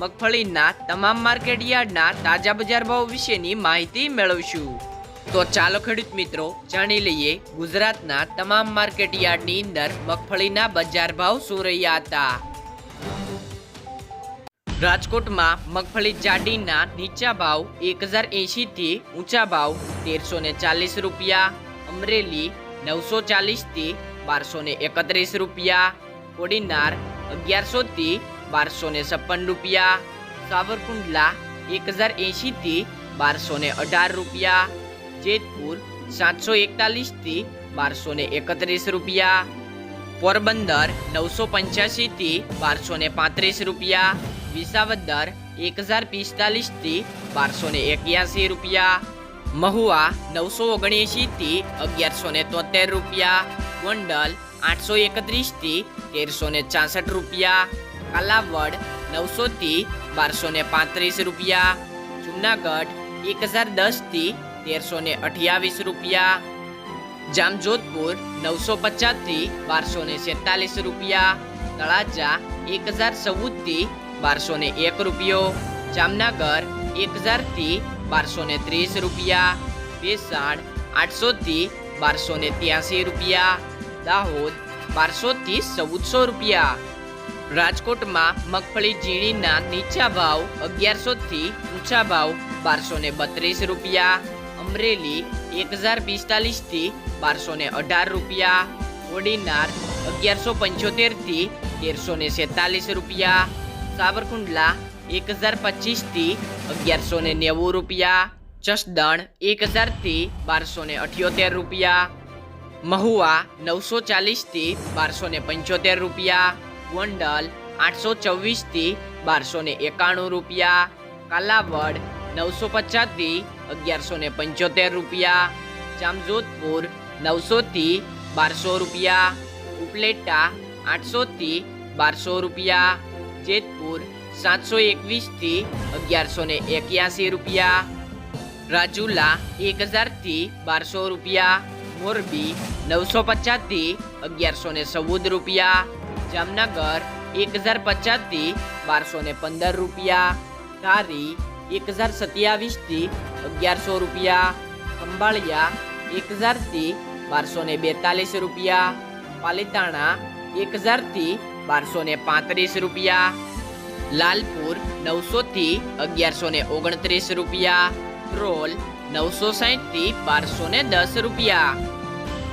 મગફળીના તમામ માર્કેટ તાજા બજાર ભાવ વિશેની માહિતી મેળવશું. તો ચાલો ખેડૂત મિત્રો, જાણી લઈએ ગુજરાતના તમામ માર્કેટ અંદર મગફળીના બજાર ભાવ શું રહ્યા હતા. રાજકોટમાં મગફળી જાડીના નીચા ભાવ એક હજાર એંશીથી ઊંચા ભાવ તેરસો ને ચાલીસ રૂપિયા, અમરેલી નવસો ચાલીસથી બારસો ને એકત્રીસ રૂપિયા, કોડીનાર અગિયારસોથી બારસો ને છપ્પન રૂપિયા. સાવરકુંડલા એક હજાર એંશીથી બારસો ને અઢાર રૂપિયા. જેતપુર સાતસો એકતાલીસથી બારસો ને એકત્રીસ રૂપિયા. પોરબંદર નવસો પંચ્યાસીથી બારસો ને પાંત્રીસ રૂપિયા. વિસાવદર એક હજાર પિસ્તાલીસથી બારસો ને એક્યાસી રૂપિયા. મહુવા નવસો ઓગણએંશીથી અગિયારસો ને તોતેર રૂપિયા. ગોંડલ આઠસો એકત્રીસથી તેરસો ને ચાસઠ રૂપિયા. કાલાવડ નવસોથી બારસો ને પાંત્રીસ રૂપિયા, જુનાગઢ એક હજાર દસથી તેરસો ને અઠ્યાવીસ રૂપિયા, જામજોધપુર નવસો પચાસથી બારસો ને છેતાલીસ રૂપિયા, તળાજા એક હજાર ચૌદથી બારસો ને એક રૂપિયો, જામનગર એક હજારથી બારસો ને ત્રીસ રૂપિયા, ભેસાણ આઠસોથી બારસો ને ત્યાસી રૂપિયા, દાહોદ બારસોથી ચૌદસો રૂપિયા રાજકોટમાં મગફળી ઝીણીના નીચા ભાવ અગિયારસોથી ઊંચા ભાવ બારસો ને બત્રીસ રૂપિયા. અમરેલી એક હજાર પિસ્તાલીસથી બારસો ને અઢાર રૂપિયા. ઓડીનાર અગિયારસો પંચોતેરથી તેરસો ને સેતાલીસ રૂપિયા. સાવરકુંડલા એક હજાર પચીસથી અગિયારસો ને નેવું રૂપિયા. જસદણ એક હજારથી બારસો ને અઠ્યોતેર રૂપિયા. મહુવા નવસો ચાલીસથી બારસો ને પંચોતેર રૂપિયા. ગોંડલ આઠસો ચોવીસથી બારસો ને એકાણું રૂપિયા. કાલાવડ નવસો પચાસથી અગિયારસો ને પંચોતેર રૂપિયા. જામજોધપુર નવસોથી બારસો રૂપિયા. ઉપલેટા આઠસોથી બારસો રૂપિયા. જેતપુર સાતસો એકવીસથી અગિયારસો ને એક્યાસી રૂપિયા. રાજુલા એક હજારથી બારસો રૂપિયા. મોરબી નવસો પચાસથી અગિયારસો ને ચૌદ રૂપિયા. જામનગર એક હજાર પચાસથી બારસો ને પંદર રૂપિયા. ધારી એક હજાર સત્યાવીસથી અગિયારસો રૂપિયા. ખંભાળિયા એક હજારથી બારસો ને બેતાલીસ રૂપિયા. પાલીતાણા એક હજારથી બારસો ને પાંત્રીસ રૂપિયા. લાલપુર નવસોથી અગિયારસો ને ઓગણત્રીસ રૂપિયા. રોલ નવસો સાહીઠથી બારસો ને દસ રૂપિયા.